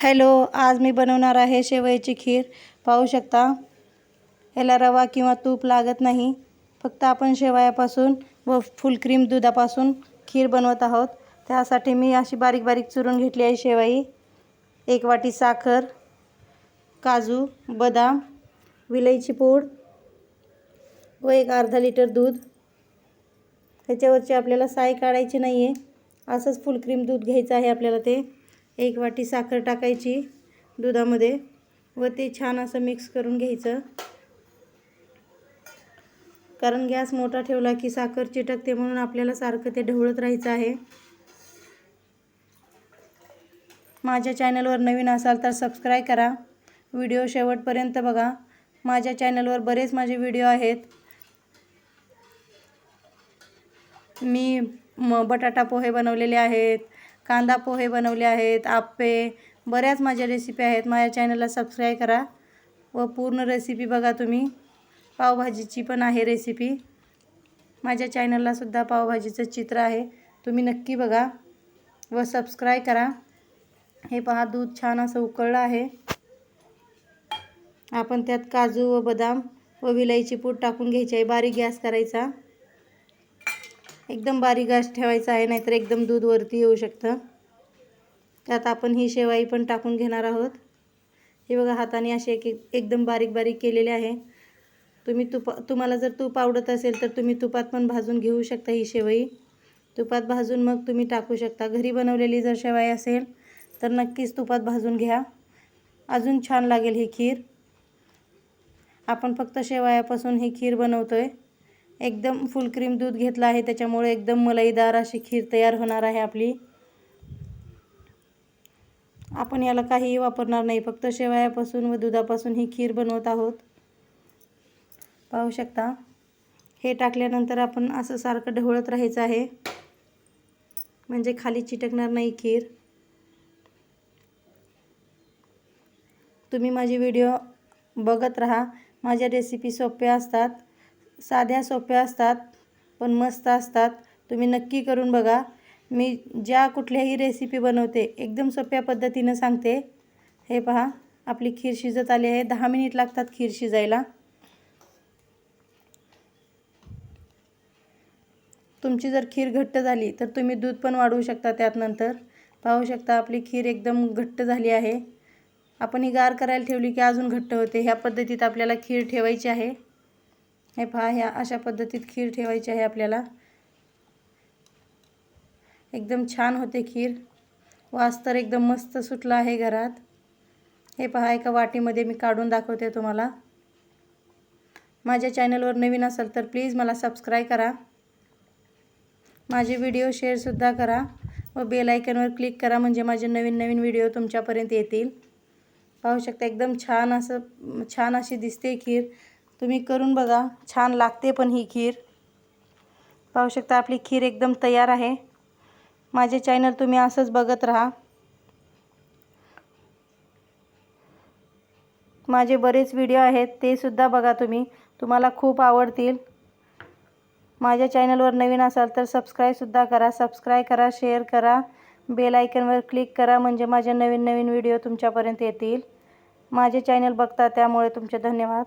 Hello आज मी बनवणार आहे शेवयाची खीर. पाहू शकता? याला रवा किंवा तूप लागत नाही. फक्त आपण शेवयापासून व फुल क्रीम दुधापासून खीर बनवत आहोत. त्यासाठी मी अशी बारीक बारीक चुरून घेतली आहे शेवई. एक वाटी साखर काजू बदाम विलईची पूड व एक अर्धा लिटर दूध. ह्याच्यावरची आपल्याला साय काढायची नाही आहे असंच फुल क्रीम दूध घ्यायचं आहे आपल्याला ते. एक वाटी साखर टाकायची दुधामध्ये व ते छान असं मिक्स करून घ्यायचं. कारण गॅस मोठा ठेवला की साखर चिटकते म्हणून आपल्याला सारखं ते ढवळत राहायचं आहे. माझ्या चॅनलवर नवीन असाल तर सबस्क्राईब करा. व्हिडिओ शेवटपर्यंत बघा. माझ्या चॅनलवर बरेच माझे व्हिडिओ आहेत. मी म बटाटा पोहे बनवलेले आहेत. कांदा पोहे बनवले आहेत आप्पे बऱ्याच माझ्या रेसिपी आहेत. माझ्या चॅनलला सबस्क्राईब करा व पूर्ण रेसिपी बघा तुम्ही. पावभाजीची पण आहे रेसिपी माझ्या चॅनललासुद्धा पावभाजीचं चित्र आहे. तुम्ही नक्की बघा व सबस्क्राईब करा. हे पहा दूध छान असं उकळलं आहे. आपण त्यात काजू व बदाम व विलायची पूड टाकून घ्यायची आहे. बारीक गॅस करायचा. एकदम बारीक गॅस ठेवायचा आहे नाहीतर एकदम दूध वरती येऊ शकतं. त्यात आपण ही शेवाई पण टाकून घेणार आहोत. हे बघा हाताने असे एक एकदम बारीक बारीक केलेले आहे. तुम्ही तुपा तुम्हाला जर तूप आवडत असेल तर तुम्ही तुपात पण भाजून घेऊ शकता ही शेवई. तुपात भाजून मग तुम्ही टाकू शकता. घरी बनवलेली जर शेवाई असेल तर नक्कीच तुपात भाजून घ्या. अजून छान लागेल ही खीर. आपण फक्त शेवयापासून ही खीर बनवतो आहे एकदम फुल क्रीम दूध घेतलं आहे. त्याच्यामुळे एकदम मलईदार अशी खीर तयार होणार आहे आपली. आपण याला काहीही वापरणार नाही. फक्त शेवयापासून व दुधापासून ही खीर बनवत आहोत. पाहू शकता. हे टाकल्यानंतर आपण असं सारखं ढवळत राहायचं आहे. म्हणजे खाली चिटकणार नाही खीर. तुम्ही माझे व्हिडिओ बघत राहा. माझ्या रेसिपी सोप्या असतात. साध्या सोप्या असतात पण मस्त असतात. तुम्ही नक्की करून बघा. मी ज्या कुठल्याही रेसिपी बनवते एकदम सोप्या पद्धतीनं सांगते. हे पहा आपली खीर शिजत आली आहे. दहा मिनिट लागतात खीर शिजायला. तुमची जर खीर घट्ट झाली तर तुम्ही दूध पण वाढवू शकता त्यात नंतर. पाहू शकता आपली खीर एकदम घट्ट झाली आहे. आपण ही गार करायला ठेवली की अजून घट्ट होते. ह्या पद्धतीत आपल्याला खीर ठेवायची आहे. हे पहा ह्या अशा पद्धतीत खीर ठेवायची आहे आपल्याला. एकदम छान होते खीर. वास तर एकदम मस्त सुटला आहे घरात. हे पहा एका वाटीमध्ये मी काढून दाखवते तुम्हाला. माझ्या चॅनलवर नवीन असाल तर प्लीज मला सबस्क्राईब करा. माझे व्हिडिओ शेअरसुद्धा करा व बेल आयकनवर क्लिक करा म्हणजे माझे नवीन नवीन व्हिडिओ तुमच्यापर्यंत येतील. पाहू शकता एकदम छान असं छान अशी दिसते खीर. तुम्ही करून बघा. छान लागते पण ही खीर. पाहू शकता आपली खीर एकदम तयार आहे. माझे चॅनल तुम्ही असंच बघत राहा. माझे बरेच व्हिडिओ आहेत ते सुद्धा बघा तुम्ही. तुम्हाला खूप आवडतील. माझ्या चॅनलवर नवीन असाल तर सबस्क्राईबसुद्धा करा. सबस्क्राईब करा शेअर करा. बेल आयकनवर क्लिक करा म्हणजे माझे नवीन नवीन व्हिडिओ तुमच्यापर्यंत येतील. माझे चॅनल बघता त्यामुळे तुमचे धन्यवाद.